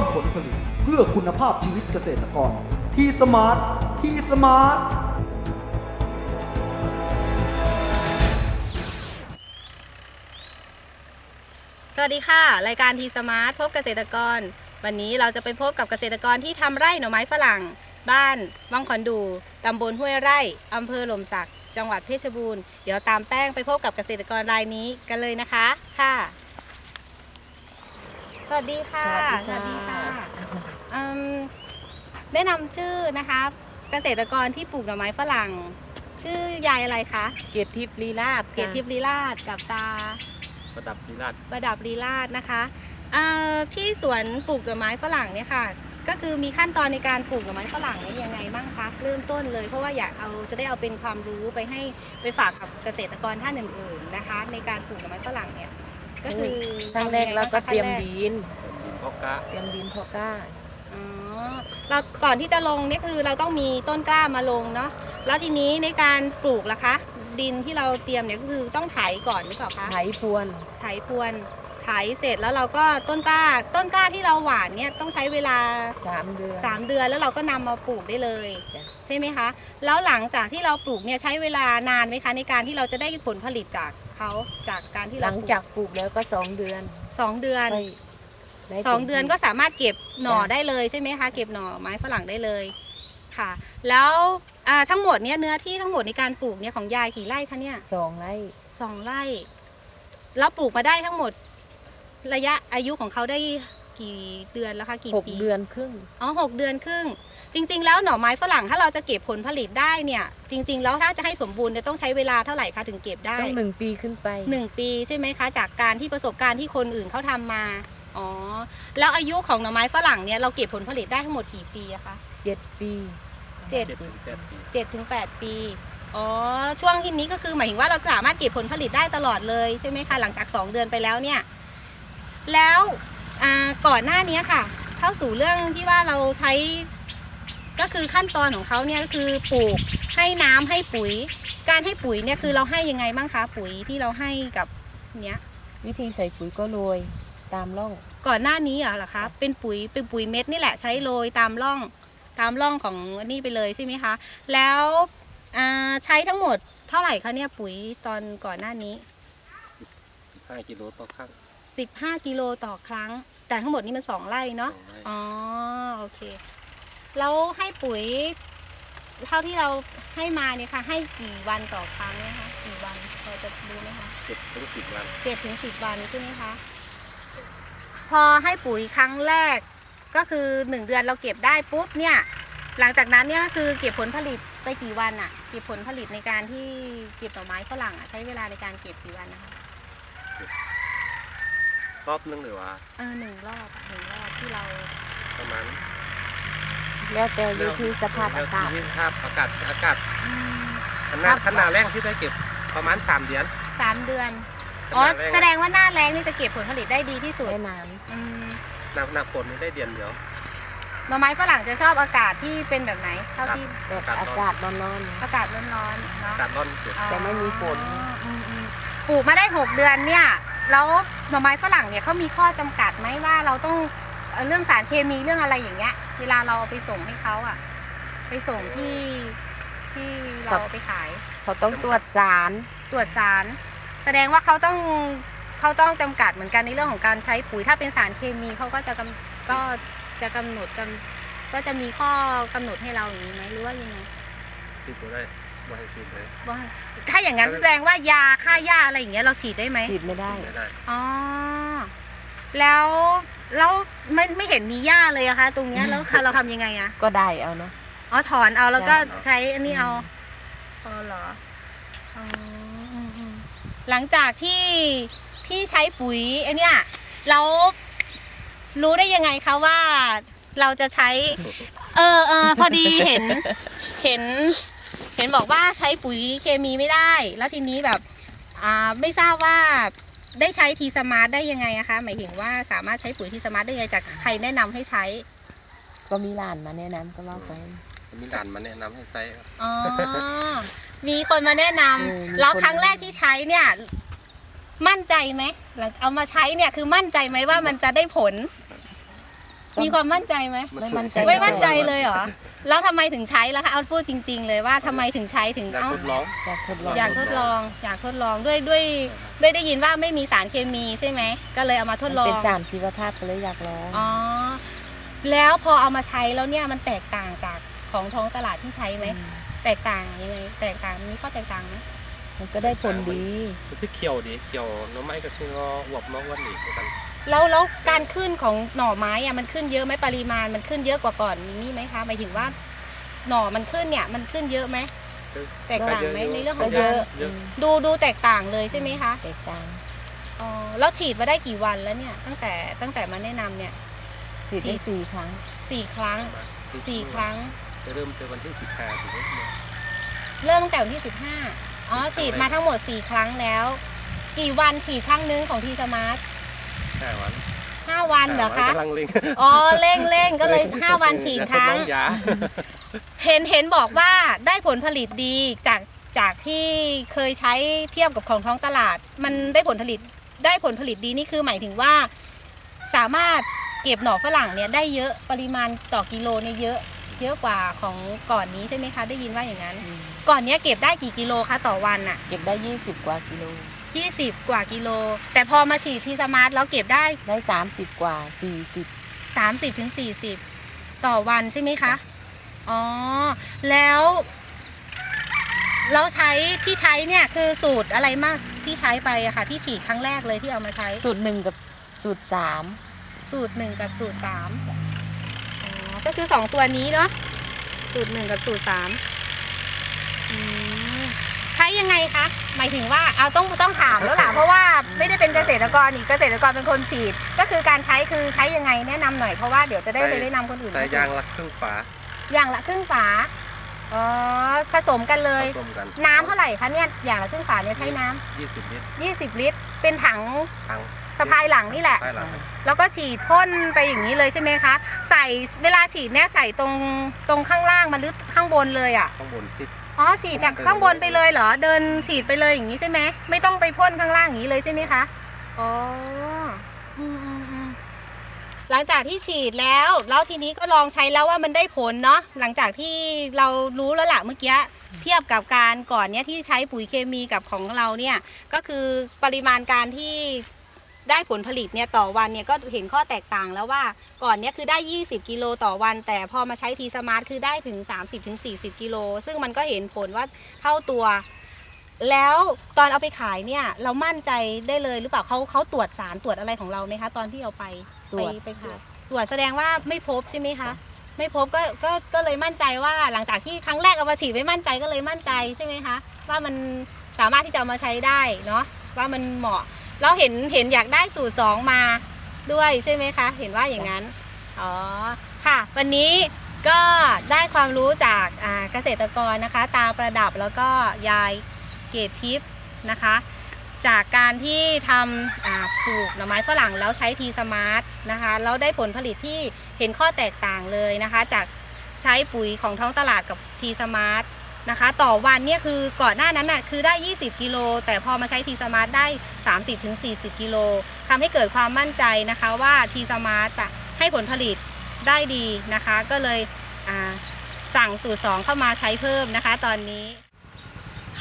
มผลผลิต เพื่อคุณภาพชีวิตเกษตรกร ที่สมาร์ทที่สมาร์ทสวัสดีค่ะ รายการทีสมาร์ทพบเกษตรกร วันนี้เราจะไปพบกับเกษตรกรที่ทำไร่หน่อไม้ฝรั่ง บ้านวังขอนดูตำบลห้วยไร่อำเภอหล่มสัก จังหวัดเพชรบูรณ์ เดี๋ยวตามแป้งไปพบกับเกษตรกรรายนี้กันเลยนะคะ ค่ะ สวัสดีค่ะ สวัสดีค่ะอืมแนะนำชื่อนะคะ เกษตรกรที่ปลูกหน่อไม้ฝรั่ง ชื่อยายอะไรคะ เกียรติทิพย์ลีลาดเกียรติทิพย์ลีลาดกับตา ประดับพิราชประดับลีลาดนะคะอ่าที่สวนปลูกดอกไม้ฝรั่งเนี่ยค่ะ ก็คือมีขั้นตอนในการปลูกดอกไม้ฝรั่งเนี่ยยังไงบ้างคะเริ่มต้นเลย เพราะว่าอยากเอาจะได้เอาเป็นความรู้ไปให้ไปฝากกับเกษตรกรท่านอื่นๆนะคะ ในการปลูกดอกไม้ฝรั่งเนี่ย ก็คือทั้งแรกเราก็เตรียมดินดินเพาะกะเตรียมดินเพาะกล้า อ๋อเราก่อนที่จะลงเนี่ยคือเราต้องมีต้นกล้ามาลงเนาะแล้วทีนี้ในการปลูกล่ะคะ ดินที่เราเตรียมเนี่ยก็คือต้องไถก่อนหรือเปล่าคะไถพรวนไถพรวนไถเสร็จแล้วเราก็ต้นกล้าต้นกล้าที่เราหว่านเนี่ยต้องใช้เวลา3เดือน 3 เดือนแล้วเราก็นำมาปลูกได้เลย จ้ะ ใช่ไหมคะ แล้วหลังจากที่เราปลูกเนี่ยใช้เวลานานไหมคะในการที่เราจะได้ผลผลิตจาก เขาจากการที่หเราลังจากปลูกแล้วก็2เดือนสองเดือนค่อยได้สองผลผลิตเดือนก็สามารถเก็บหน่อจ้ะได้เลยใช่ไหมคะเก็บหน่อไม้ฝรั่งได้เลยค่ะ แล้วอ่าทั้งหมดเนี่ยเนื้อที่ทั้งหมดในการปลูกเนี่ยของยายกี่ไร่คะเนี่ยสองไร่สองไร่แล้วปลูกมาได้ทั้งหมด ระยะอายุของเขาได้ กี่เดือนแล้วคะกี่ปี6เดือนครึ่งอ๋อหกเดือนครึ่ง จริง ๆ แล้วหน่อไม้ฝรั่งถ้าเราจะเก็บผลผลิตได้เนี่ยจริง ๆ แล้วถ้าจะให้สมบูรณ์เนี่ยต้องใช้เวลาเท่าไหร่คะถึงเก็บได้ต้อง1ปีขึ้นไปหนึ่งปีใช่ไหมคะ จากการที่ประสบการณ์ที่คนอื่นเขาทำมาอ๋อแล้วอายุของหน่อไม้ฝรั่งเนี่ยเราเก็บผลผลิตได้ทั้งหมดกี่ปีอะคะ7ปีเจ็ดเจ็ดถึงแปดปีเจ็ดถึงแปดปีอ๋อช่วงที่นี้ก็คือหมายถึงว่าเราสามารถเก็บผลผลิตได้ตลอดเลยใช่ไหมคะหลังจาก 2 เดือนไปแล้วเนี่ย แล้วอ่า ก่อนหน้านี้ค่ะ เข้าสู่เรื่องที่ว่าเราใช้ก็คือขั้นตอนของเขาเนี่ยก็คือปลูกให้น้ำให้ปุ๋ย การให้ปุ๋ยเนี่ยคือเราให้ยังไงบ้างคะปุ๋ยที่เราให้กับเนี้ยวิธีใส่ปุ๋ยก็โรยตามร่อง ก่อนหน้านี้เหรอคะเป็นปุ๋ยเป็นปุ๋ยเม็ดนี่แหละใช้โรยตามร่องตามร่องของนี่ไปเลยใช่ไหมคะ แล้วอ่าใช้ทั้งหมดเท่าไหร่คะเนี่ยปุ๋ยตอนก่อนหน้านี้สิบห้ากิโลต่อครั้ง 15 กิโลต่อครั้ง แต่ทั้งหมดนี้มัน2ไร่เนาะสองไร่อ๋อโอเค แล้วให้ปุ๋ย เท่าที่เราให้มาเนี่ยค่ะ ให้กี่วันต่อครั้งนะคะกี่วันพอจะรู้ไหมคะเจ็ดถึงสิบวันเจ็ดถึงสิบวันใช่ไหมคะพอให้ปุ๋ยครั้งแรกก็คือหนึ่งเดือนเราเก็บได้ปุ๊บเนี่ย หลังจากนั้นเนี่ยก็คือเก็บผลผลิตไปกี่วันอะเก็บผลผลิตในการที่เก็บดอกไม้ฝรั่งอะใช้เวลาในการเก็บกี่วันนะคะ รอบนึงหรือว่าเออหนึ่งรอบอะหนึ่งรอบที่เราประมาณแล้วแต่วิธีสภาพอากาศแล้วที่สภาพอากาศอากาศอืมขนาดขนาดแรกที่ได้เก็บประมาณสามเดือนสามเดือน อ๋อ ขนาแรกแสดงว่าหน้าแรงนี่จะเก็บผลผลิตได้ดีที่สุดได้นานอืมหนักหนักฝนนี่ได้เดือนเดียว หน่อไม้ฝรั่งจะชอบอากาศที่เป็นแบบไหน เท่าที่แบบอากาศร้อนอากาศร้อนๆ เนาะ อากาศร้อนสุด แต่ไม่มีฝน อืมอืมปลูกมาได้ 6 เดือนเนี่ย แล้วหน่อไม้ฝรั่งเนี่ยเขามีข้อจำกัดไหมว่าเราต้องเอ่อเรื่องสารเคมีเรื่องอะไรอย่างเงี้ย เวลาเราเอาไปส่งให้เขาอะไปส่งที่ที่เราเอาไปขายๆเขาต้องตรวจสารตรวจสาร แสดงว่าเขาต้องเขาต้องจำกัดเหมือนกันในเรื่องของการใช้ปุ๋ยถ้าเป็นสารเคมีเขาก็จะกำก็จะกำหนดกำก็จะมีข้อกำหนดให้เราอย่างนี้ไหมหรือว่ายังไงสิบตัวได้ ไม่ให้สิบเลยว่าถ้าอย่างนั้นแสดงว่ายาฆ่าหญ้าอะไรอย่างเงี้ยเราฉีดได้ไหมฉีดไม่ได้สิบไม่ได้อ๋อแล้วแล้วไม่ไม่เห็นมีหญ้าเลยอะคะ ตรงเนี้ยแล้วค่ะเราทำยังไงอะก็ได้เอาเนาะอ๋อถอนเอาแล้วก็ใช่ใช้อันนี้เอาอืมอ๋อเหรออ๋ออืมอืมหลังจากที่ที่ใช้ปุ๋ยไอเนี้ยเรารู้ได้ยังไงคะว่าเราจะใช้ เออเออพอดีเห็น เห็นเห็นบอกว่าใช้ปุ๋ยเคมีไม่ได้ แล้วทีนี้แบบอ่าไม่ทราบว่าได้ใช้ทีสมาร์ทได้ยังไงอะคะ หมายถึงว่าสามารถใช้ปุ๋ยทีสมาร์ทได้ยังไงจากใครแนะนำให้ใช้ ก็มีหลานมาแนะนำก็เล่าไปมีหลานมาแนะนำให้ใช้ครับอ๋อมีคนมาแนะนำเออมีแล้วคนครั้งแรกที่ใช้เนี่ย มั่นใจไหมหลังเอามาใช้เนี่ยคือมั่นใจไหมว่ามันจะได้ผล มีความมั่นใจไหมไม่มั่นใจ ไม่มั่นใจเลยเหรอ แล้วทำไมถึงใช้ล่ะคะเอาพูดจริง ๆ เลยว่าทำไมถึงใช้ถึงอยากเอ้าทดลองอยากทดลองอยากทดลอง อยากทดลองด้วยด้วยด้วยได้ยินว่าไม่มีสารเคมีใช่ไหม ก็เลยเอามาทดลอเป็นงสามชีวภาพก็เลยอยากลองอ๋อ แล้วพอเอามาใช้แล้วเนี่ยมันแตกต่างจากของท้องตลาดที่ใช้ไหมแตกต่างยังไง แตกต่างมีข้อแตกต่างไหมมันก็ได้ผลดี มันคือเขียวดีเขียวหน้ำไม้ก็คือว่าอวบมากวันนี้เหมือนกัน แล้วแล้วการขึ้นของหน่อไม้อะมันขึ้นเยอะไหมปริมาณมันขึ้นเยอะกว่าก่อนนี่ไหมคะหมายถึงว่า หน่อมันขึ้นเนี่ยมันขึ้นเยอะไหมแตกต่างไหมในเรื่องขก็องเยการอะเยอะดูดูแตกต่างเลยใช่ไหมคะแตกต่างอ๋อแล้วฉีดมาได้กี่วันแล้วเนี่ย ตั้งแต่ตั้งแต่มาแนะนำเนี่ยฉีดฉีได้ดสี่ครั้งสี่ครั้งสี่ครั้งจะเริ่มเป็นวันที่สิบห้าถึงวันที่เริ่มตั้งแต่วันที่สิบห้าอ๋อฉีดมาทั้งหมดสี่ครั้งแล้ว กี่วันฉีดครั้งนึงของทีสมาร์ท ห้าวันห้าวันเหรอคะกำลังเล็งอ๋อเร่งเร่งก็เลยห้าวันฉีดครั้งอยากทดลอยาเห็นเห็นบอกว่าได้ผลผลิตดีจากจากที่เคยใช้เทียบกับของท้องตลาด มันได้ผลผลิตได้ผลผลิตดีนี่คือหมายถึงว่า สามารถเก็บหน่อฝรั่งเนี่ยได้เยอะปริมาณต่อกิโลเนี่ยเยอะเยอะกว่าของก่อนนี้ใช่ไหมคะ ได้ยินว่าอย่างนั้น ก่อนเนี้ยเก็บได้กี่กิโลคะต่อวันอะเก็บได้ยี่สิบกว่ากิโล 20 กว่ากิโล แต่พอมาฉีดทีสมาร์ทแล้วเก็บได้ ได้สามสิบกว่าสี่สิบ30ถึง40 ต่อวันใช่ไหมคะ อ๋อ แล้ว เราใช้ที่ใช้เนี่ยคือสูตรอะไรมากที่ใช้ไปอะค่ะ ที่ฉีดครั้งแรกเลยที่เอามาใช้ สูตรหนึ่งกับสูตรสามสูตรหนึ่งกับสูตรสามอ๋อก็คือสองตัวนี้เนาะสูตรหนึ่งกับสูตรสามอืมใช้ ยังไงคะหมายถึงว่าเอาต้องต้องถามแล้วล่ะเพราะว่าไม่ได้เป็นเกษตรกรอีกเกษตรกรเป็นคนฉีด ก็คือการใช้คือใช้ยังไงแนะนำหน่อยเพราะว่าเดี๋ยวจะได้ไปแนะนำคนอื่นแต่ยางละครึ่งฝาอย่างละครึ่งฝาอ๋อผสมกันเลยผสมกันน้ำเท่าไหร่คะเนี่ยอย่างละครึ่งฝาเนี่ยใช้น้ยี่สิบลิตรำ20 ลิตร เป็นถังทั้งสะพายหลังนี่แหละใช่หลังแล้วก็ฉีดพ่นไปอย่างนี้เลยใช่ไหมคะ ใส่เวลาฉีดเนี่ยใส่ตรงตรงข้างล่างมันหรือข้างบนเลยอะ ข้างบนซิดอ๋อฉีดจากข้างบนไปเลยเหรอ เดินฉีดไปเลยอย่างนี้ใช่ไหมไม่ต้องไปพ่นข้างล่างอย่างนี้เลยใช่ไหมคะ อ๋ออืมอืมอืม หลังจากที่ฉีดแล้ว แล้วทีนี้ก็ลองใช้แล้วว่ามันได้ผลเนาะหลังจากที่เรารู้แล้วล่ะเมื่อกี้เทียบกับการก่อนเนี่ยที่ใช้ปุ๋ยเคมีกับของเราเนี่ยก็คือปริมาณการที่ได้ผลผลิตเนี่ยต่อวันเนี่ยก็เห็นข้อแตกต่างแล้วว่าก่อนเนี่ยคือได้ 20 กิโลต่อวัน แต่พอมาใช้ทีสมาร์ทคือได้ถึง 30-40 กิโล ซึ่งมันก็เห็นผลว่าเท่าตัว แล้วตอนเอาไปขายเนี่ยเรามั่นใจได้เลยหรือเปล่าเขาเขาตรวจสารตรวจอะไรของเราไหมคะ ตอนที่เอาไปตรวจไปไปขายตรวจแสดงว่าไม่พบใช่ไหมคะ ไม่พบก็ก็ก็เลยมั่นใจว่าหลังจากที่ครั้งแรกเอามาฉีดไม่มั่นใจก็เลยมั่นใจใช่ไหมคะว่ามันสามารถที่จะเอามาใช้ได้เนาะว่ามันเหมาะเราเห็นเห็นอยากได้สูตรสองมาด้วยใช่ไหมคะ เห็นว่าอย่างนั้นอ๋อค่ะ วันนี้ ก็ได้ความรู้จากเกษตรกรนะคะ ตาประดับแล้วก็ยายเกตทิพย์นะคะ จากการที่ทำปลูกหน่อไม้ฝรั่งแล้วใช้ทีสมาร์ทนะคะแล้วได้ผลผลิตที่เห็นข้อแตกต่างเลยนะคะ จากใช้ปุ๋ยของท้องตลาดกับทีสมาร์ทนะคะ ต่อวันเนี่ยคือก่อนหน้านั้นน่ะคือได้ 20 กิโล แต่พอมาใช้ทีสมาร์ทได้ 30-40 กิโลทำให้เกิดความมั่นใจนะคะว่าทีสมาร์ทให้ผลผลิตได้ดีนะคะ ก็เลย สั่งสูตร 2 เข้ามาใช้เพิ่มนะคะ ตอนนี้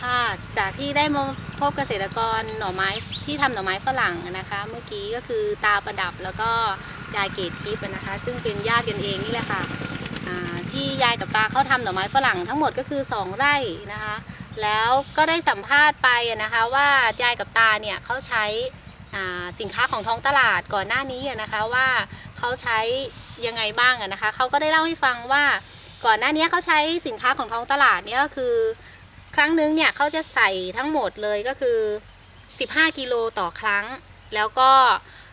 ค่ะจากที่ได้มาพบเกษตรกรหน่อไม้ที่ทำหน่อไม้ฝรั่งนะคะ เมื่อกี้ก็คือตาประดับแล้วก็ยายเกตทิพย์นะคะ ซึ่งเป็นญาติกันเองนี่แหละค่ะที่ยายกับตาเขาทำหน่อไม้ฝรั่งทั้งหมดก็คือ 2 ไร่นะคะ แล้วก็ได้สัมภาษณ์ไปนะคะว่ายายกับตาเนี่ยเขาใช้สินค้าของท้องตลาดก่อนหน้านี้นะคะว่า เขาใช้ยังไงบ้างนะคะเขาก็ได้เล่าให้ฟังว่าก่อนหน้านี้เขาใช้สินค้าของท้องตลาดเนี่ยก็คือ ครั้งนึงเนี่ยเขาจะใส่ทั้งหมดเลยก็คือ 15 กิโลต่อครั้ง แล้วก็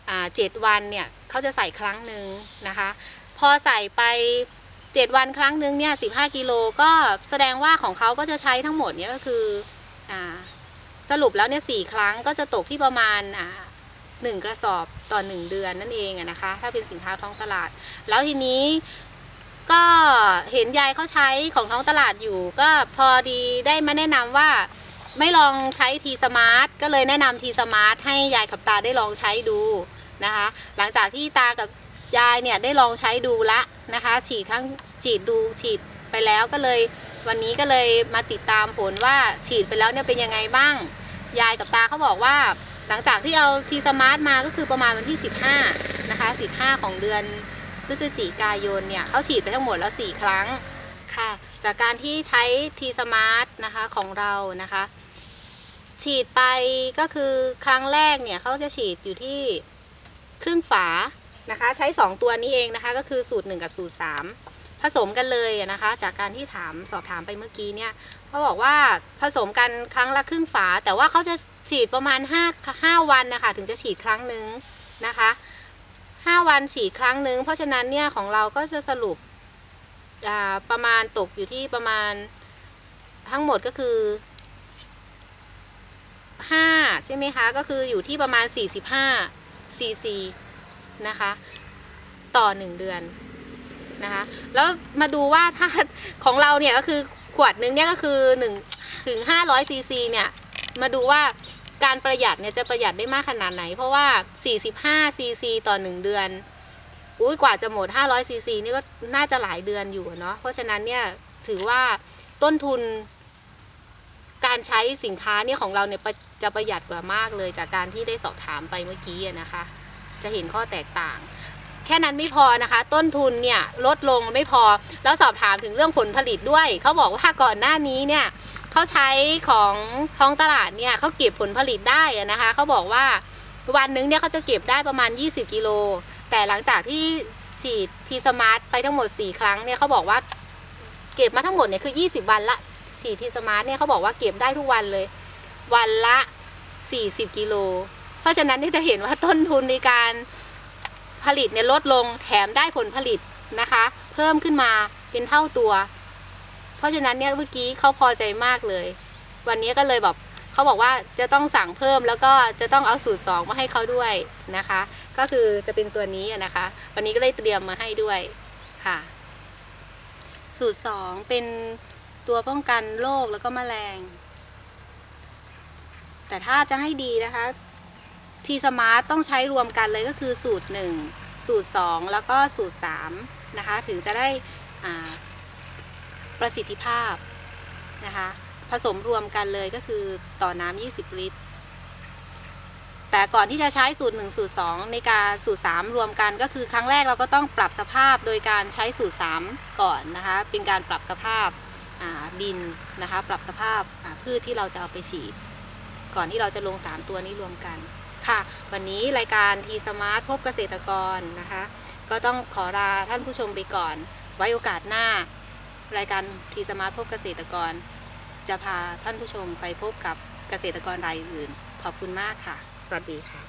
อ่า7วันเนี่ยเขาจะใส่ครั้งหนึ่งนะคะ พอใส่ไป 7 วันครั้งหนึ่งเนี่ย15กิโลก็แสดงว่าของเขาก็จะใช้ทั้งหมดเนี่ยก็คืออสรุปแล้วเนี่ยสครั้งก็จะตกที่ประมาณอ่า หนึ่งกระสอบต่อ 1 เดือนนั่นเองนะคะ ถ้าเป็นสินค้าท้องตลาด แล้วทีนี้ก็เห็นยายเขาใช้ของท้องตลาดอยู่ ก็พอดีได้มาแนะนำว่าไม่ลองใช้ทีสมาร์ทก็เลยแนะนำทีสมาร์ทให้ยายกับตาได้ลองใช้ดูนะคะ หลังจากที่ตากับยายเนี่ยได้ลองใช้ดูละนะคะ ฉีดครั้งฉีดดูฉีดไปแล้วก็เลย วันนี้ก็เลยมาติดตามผลว่าฉีดไปแล้วเนี่ยเป็นยังไงบ้าง ยายกับตาเขาบอกว่า หลังจากที่เอาทีสมาร์ทมาก็คือประมาณวันที่ 15 นะคะ 15 ของเดือนพฤศจิกายนเนี่ยเขาฉีดไปทั้งหมดแล้ว 4 ครั้งค่ะ จากการที่ใช้ทีสมาร์ทนะคะของเรานะคะ ฉีดไปก็คือครั้งแรกเนี่ยเขาจะฉีดอยู่ที่ครึ่งฝานะคะ ใช้ 2 ตัวนี้เองนะคะก็คือสูตร 1 กับสูตร 3 ผสมกันเลยนะคะ จากการที่ถามสอบถามไปเมื่อกี้เนี่ย เขาบอกว่าผสมกันครั้งละครึ่งฝา แต่ว่าเขาจะฉีดประมาณ5 5วันนะคะถึงจะฉีดครั้งหนึ่งนะคะ5วันฉีดครั้งหนึ่งเพราะฉะนั้นเนี่ยของเราก็จะสรุปประมาณตกอยู่ที่ประมาณทั้งหมดก็คือ5ใช่ไหมคะก็คืออยู่ที่ประมาณ 45 cc นะคะต่อ 1 เดือนนะคะแล้วมาดูว่าถ้าของเราเนี่ยก็คือ ขวดนึงเนี่ยก็คือ1ถึง500 cc เนี่ยมาดูว่าการประหยัดเนี่ยจะประหยัดได้มากขนาดไหน เพราะว่า 45 cc ต่อ 1 เดือนอุ้ยกว่าจะหมด 500 cc นี่ก็น่าจะหลายเดือนอยู่เนาะเพราะฉะนั้นเนี่ยถือว่าต้นทุน การใช้สินค้าเนี่ยของเราเนี่ยะจะประหยัดกว่ามากเลยจากการที่ได้สอบถามไปเมื่อกี้นะคะ จะเห็นข้อแตกต่าง แค่นั้นไม่พอนะคะ ต้นทุนเนี่ยลดลงไม่พอ แล้วสอบถามถึงเรื่องผลผลิตด้วย เขาบอกว่าก่อนหน้านี้เนี่ยเขาใช้ของท้องตลาดเนี่ยเขาเก็บผลผลิตได้นะคะเขาบอกว่าวันนึงเนี่ยเขาจะเก็บได้ประมาณ 20 กิโล แต่หลังจากที่ฉีดทีสมาร์ทไปทั้งหมด 4 ครั้งเนี่ยเขาบอกว่าเก็บมาทั้งหมดเนี่ยคือ 20 วันละฉีดทีสมาร์ทเนี่ยเขาบอกว่าเก็บได้ทุกวันเลย วันละ 40 กิโล เพราะฉะนั้นนี่จะเห็นว่าต้นทุนในการ ผลิตเนี่ยลดลงแถมได้ผลผลิตนะคะ เพิ่มขึ้นมาเป็นเท่าตัว เพราะฉะนั้นเนี่ยเมื่อกี้เขาพอใจมากเลย วันนี้ก็เลยแบบเขาบอกว่าจะต้องสั่งเพิ่มแล้วก็จะต้องเอาสูตรสองมาให้เขาด้วยนะคะ ก็คือจะเป็นตัวนี้นะคะ วันนี้ก็เลยเตรียมมาให้ด้วยค่ะ สูตรสองเป็นตัวป้องกันโรคแล้วก็แมลง แต่ถ้าจะให้ดีนะคะ ทีสมาร์ตต้องใช้รวมกันเลยก็คือสูตร 1 สูตร 2 แล้วก็สูตร3นะคะถึงจะได้ประสิทธิภาพนะคะผสมรวมกันเลยก็คือต่อน้ำ 20 ลิตร แต่ก่อนที่จะใช้สูตร 1 สูตร 2 ในการสูตร 3 รวมกันก็คือครั้งแรกเราก็ต้องปรับสภาพโดยการใช้สูตร 3 ก่อนนะคะ เป็นการปรับสภาพาดินนะคะ ปรับสภาพาพืชที่เราจะเอาไปฉีด ก่อนที่เราจะลง 3 ตัวนี้รวมกัน ค่ะ วันนี้รายการทีสมาร์ทพบเกษตรกรนะคะ ก็ต้องขอลาท่านผู้ชมไปก่อน ไว้โอกาสหน้า รายการทีสมาร์ทพบเกษตรกร จะพาท่านผู้ชมไปพบกับเกษตรกรรายอื่น ขอบคุณมากค่ะ สวัสดีค่ะ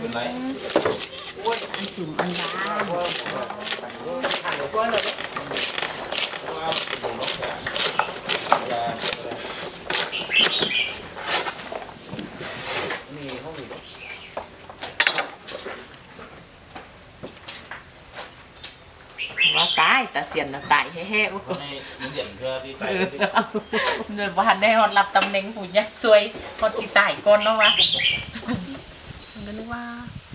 เป็นไรอันสูงอันบางนี่ ห้องนี้ว่าตายแต่เสียนน่ะตายแฮ่ๆโอ้โหนี่มันเห็นเพื่อที่ไปเออเงินบ่ทันได้ฮอดรับตำแหน่งผู้ยักษ์สวยฮอดสิตายก่อนแล้ววะมันก็นึกว่า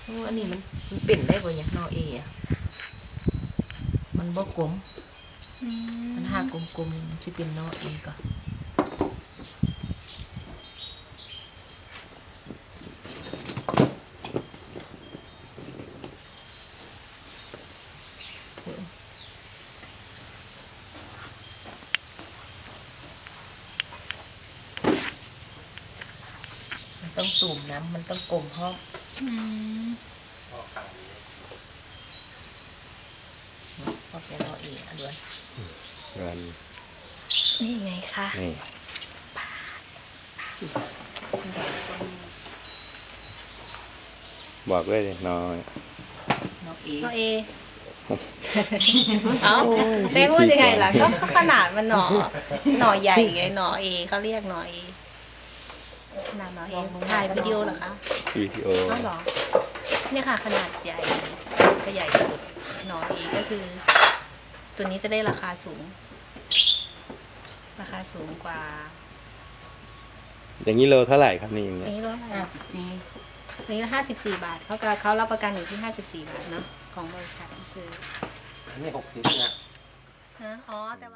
โอ้อันนี้มันมันเป็นได้บ่เนี่ยนอเออะมันบ่กลมมันหากลมๆมันสิเป็นนอเอก่อน ต้องตุ่มน้ำมันต้องกลมเพราะเพราะแกนอเออะด้วยเงินนี่ไงคะนี่บอกเลยดิน้อยนอเอก็เอเอ้าได้พูดยังไงล่ะก็ก็ขนาดมันหน่อหน่อใหญ่ไงหน่อเอเขาเรียกหน่อเอข นาดหน่อเอถ่ายวิดีโอเหรอคะวิดีโออ้าวเหรอเนี่ยค่ะขนาดใหญ่ก็ใหญ่สุดหน่อเอก็คือ ตัวนี้จะได้ราคาสูง ราคาสูงกว่า อย่างนี้โลเท่าไหร่ครับนี่อย่างเงี้อันยนี้ก็เท่าไหร่ห้าสิบสี่นี่ละห้าสิบสี่บาทเขาก็เขารับประกันอยู่ที่ห้าสิบสี่บาทเนาะของบริษัทที่ซื้ออันนี้หกสิบนะฮะอ๋อแต่ว่า